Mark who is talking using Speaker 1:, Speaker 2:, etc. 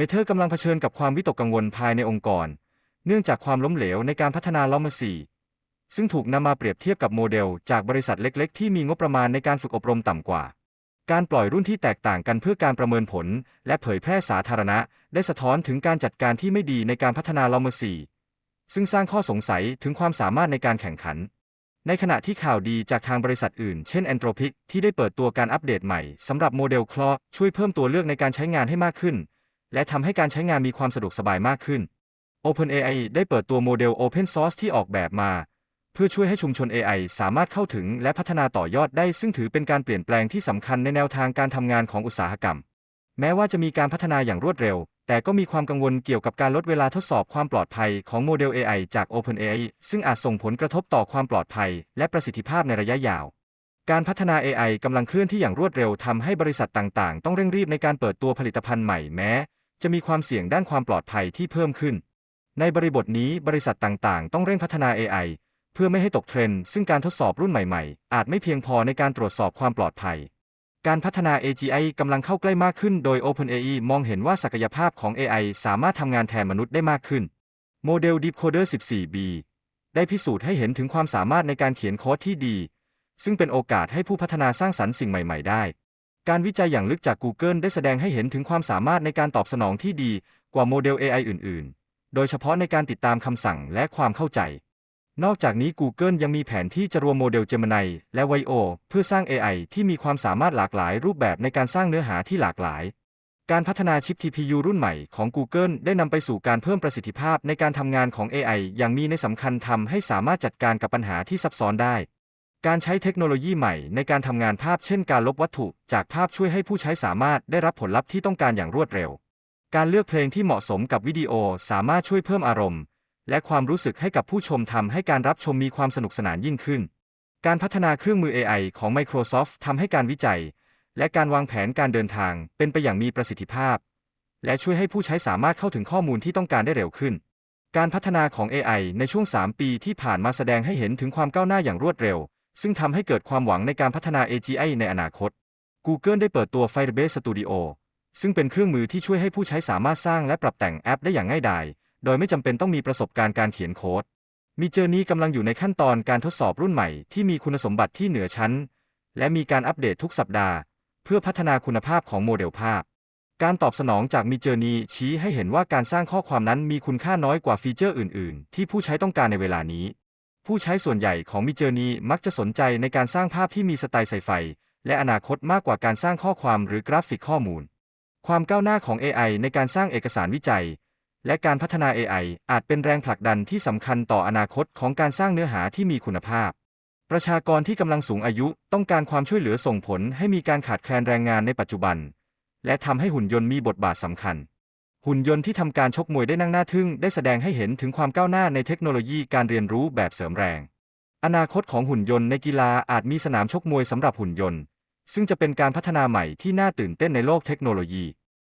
Speaker 1: เมเทอร์กำลังเผชิญกับความวิตกกังวลภายในองค์กร เนื่องจากความล้มเหลวในการพัฒนาลอมสีซึ่งถูกนำมาเปรียบเทียบกับโมเดล จากบริษัทเล็ก ๆ ที่มีงบประมาณในการฝึกอบรมต่ำกว่า การปล่อยรุ่นที่แตกต่างกันเพื่อการประเมินผล และเผยแพร่สาธารณะ ได้สะท้อนถึงการจัดการที่ไม่ดีในการพัฒนาลอมสีซึ่งสร้างข้อสงสัยถึงความสามารถในการแข่งขัน ในขณะที่ข่าวดีจากทางบริษัทอื่น เช่น a n t r o p i c ที่ได้เปิดตัวการอัปเดตใหม่สำหรับโมเดล Claude ช่วยเพิ่มตัวเลือกในการใช้งานให้มากขึ้น และทำให้การใช้งานมีความสะดวกสบายมากขึ้น OpenAI ได้เปิดตัวโมเดล Open Source ที่ออกแบบมา เพื่อช่วยให้ชุมชน AI สามารถเข้าถึงและพัฒนาต่อยอดได้ ซึ่งถือเป็นการเปลี่ยนแปลงที่สำคัญในแนวทางการทำงานของอุตสาหกรรม แม้ว่าจะมีการพัฒนาอย่างรวดเร็ว แต่ก็มีความกังวลเกี่ยวกับการลดเวลาทดสอบความปลอดภัยของโมเดล AI จาก OpenAI ซึ่งอาจส่งผลกระทบต่อความปลอดภัย และประสิทธิภาพในระยะยาวการพัฒนา AI กำลังเคลื่อนที่อย่างรวดเร็วทำให้บริษัทต่าง ๆ ต้องเร่งรีบในการเปิดตัวผลิตภัณฑ์ใหม่แม้ จะมีความเสี่ยงด้านความปลอดภัยที่เพิ่มขึ้น ในบริบทนี้บริษัทต่างๆ ต้องเร่งพัฒนา AI เพื่อไม่ให้ตกเทรนด์ซึ่งการทดสอบรุ่นใหม่ๆ อาจไม่เพียงพอในการตรวจสอบความปลอดภัย การพัฒนา AGI กำลังเข้าใกล้มากขึ้นโดย OpenAI มองเห็นว่าศักยภาพของ AI สามารถทำงานแทนมนุษย์ได้มากขึ้น โมเดล DeepCoder 14b ได้พิสูจน์ให้เห็นถึงความสามารถในการเขียนโค้ดที่ดี ซึ่งเป็นโอกาสให้ผู้พัฒนาสร้างสรรค์สิ่งใหม่ ๆ ได้ การวิจัยอย่างลึกจาก Google ได้แสดงให้เห็นถึงความสามารถในการตอบสนองที่ดีกว่าโมเดล AI อื่น ๆ โดยเฉพาะในการติดตามคำสั่งและความเข้าใจ นอกจากนี้ Google ยังมีแผนที่จะรวมโมเดล Gemini และ Vio เพื่อสร้าง AI ที่มีความสามารถหลากหลายรูปแบบในการสร้างเนื้อหาที่หลากหลาย การพัฒนาชิป TPU รุ่นใหม่ของ Google ได้นำไปสู่การเพิ่มประสิทธิภาพในการทำงานของ AI อย่างมีในสำคัญทำให้สามารถจัดการกับปัญหาที่ซับซ้อนได้ การใช้เทคโนโลยีใหม่ในการทำงานภาพเช่นการลบวัตถุจากภาพช่วยให้ผู้ใช้สามารถได้รับผลลัพธ์ที่ต้องการอย่างรวดเร็ว การเลือกเพลงที่เหมาะสมกับวิดีโอสามารถช่วยเพิ่มอารมณ์ และความรู้สึกให้กับผู้ชมทำให้การรับชมมีความสนุกสนานยิ่งขึ้น การพัฒนาเครื่องมือ AI ของ Microsoft ทำให้การวิจัย และการวางแผนการเดินทางเป็นไปอย่างมีประสิทธิภาพ และช่วยให้ผู้ใช้สามารถเข้าถึงข้อมูลที่ต้องการได้เร็วขึ้นการพัฒนาของ AI ในช่วง 3 ปีที่ผ่านมาแสดงให้เห็นถึงความก้าวหน้าอย่างรวดเร็ว ซึ่งทำให้เกิดความหวังในการพัฒนา AGI ในอนาคต Google ได้เปิดตัว Firebase Studio ซึ่งเป็นเครื่องมือที่ช่วยให้ผู้ใช้สามารถสร้างและปรับแต่งแอปได้อย่างง่ายดาย โดยไม่จำเป็นต้องมีประสบการณ์การเขียนโค้ด มีเจอร์นี้กำลังอยู่ในขั้นตอนการทดสอบรุ่นใหม่ที่มีคุณสมบัติที่เหนือชั้น และมีการอัปเดตทุกสัปดาห์ เพื่อพัฒนาคุณภาพของโมเดลภาพ การตอบสนองจากมีเจอร์นี้ชี้ให้เห็นว่าการสร้างข้อความนั้นมีคุณค่าน้อยกว่าฟีเจอร์อื่น ๆ ที่ผู้ใช้ต้องการในเวลานี้ ผู้ใช้ส่วนใหญ่ของมิเจอร์นี้มักจะสนใจในการสร้างภาพที่มีสไตล์ไซไฟ และอนาคตมากกว่าการสร้างข้อความหรือกราฟิกข้อมูล ความก้าวหน้าของ AI ในการสร้างเอกสารวิจัย และการพัฒนา AI อาจเป็นแรงผลักดันที่สำคัญต่ออนาคตของการสร้างเนื้อหาที่มีคุณภาพ ประชากรที่กำลังสูงอายุต้องการความช่วยเหลือส่งผลให้มีการขาดแคลนแรงงานในปัจจุบัน และทำให้หุ่นยนต์มีบทบาทสำคัญ หุ่นยนต์ที่ทำการชกมวยได้นั่งหน้าทึ่งได้แสดงให้เห็นถึงความก้าวหน้าในเทคโนโลยีการเรียนรู้แบบเสริมแรง อนาคตของหุ่นยนต์ในกีฬาอาจมีสนามชกมวยสำหรับหุ่นยนต์ ซึ่งจะเป็นการพัฒนาใหม่ที่น่าตื่นเต้นในโลกเทคโนโลยี